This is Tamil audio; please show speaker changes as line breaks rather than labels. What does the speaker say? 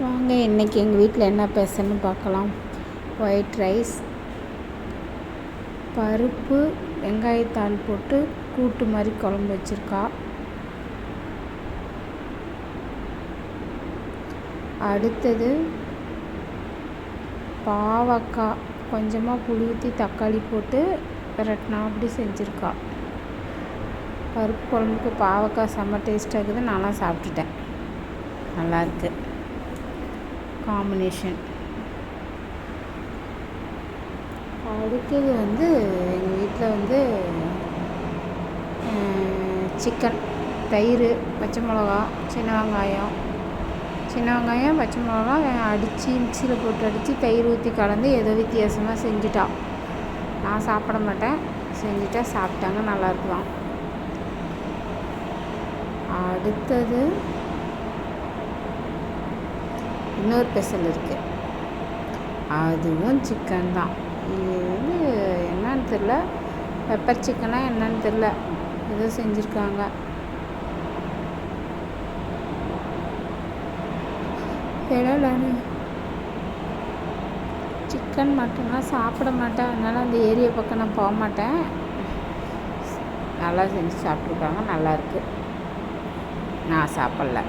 வாங்க இன்றைக்கி எங்கள் வீட்டில் என்ன பேசன்னு பார்க்கலாம் ஒயிட் ரைஸ் பருப்பு வெங்காயத்தாள் போட்டு கூட்டு மாதிரி குழம்பு வச்சுருக்கா. அடுத்தது பாவக்காய் கொஞ்சமாக புளி ஊற்றி தக்காளி போட்டு விரட்டினா அப்படி செஞ்சுருக்கா. பருப்பு குழம்புக்கு பாவக்காய் செம்ம டேஸ்ட்டாக இருக்குது. நான்லாம் சாப்பிட்டுட்டேன். நல்லாயிருக்கு காம்பினேஷன் அடுத்தது வந்து எங்கள் வீட்டில் வந்து சிக்கன் தயிர் பச்சை மிளகா சின்ன வெங்காயம். சின்ன வெங்காயம் பச்சை மிளகா அடித்து மிக்சியில் போட்டு அடித்து தயிர் ஊற்றி கலந்து ஏதோ வித்தியாசமாக செஞ்சுட்டா. நான் சாப்பிட மாட்டேன். செஞ்சுட்டா சாப்பிட்டாங்க நல்லா இருக்குதான். அடுத்தது இன்னொரு ஸ்பெஷல் இருக்குது அதுவும் சிக்கன் தான். இது வந்து என்னன்னு தெரில பெப்பர் சிக்கனா என்னன்னு தெரில ஏதோ செஞ்சுருக்காங்க. நான் சிக்கன் மட்டன்லாம் சாப்பிட மாட்டேன். அதனால் அந்த ஏரியா பக்கம் நான் போக மாட்டேன். நல்லா செஞ்சு சாப்பிட்ருக்காங்க நல்லாயிருக்கு நான் சாப்பிட்ல.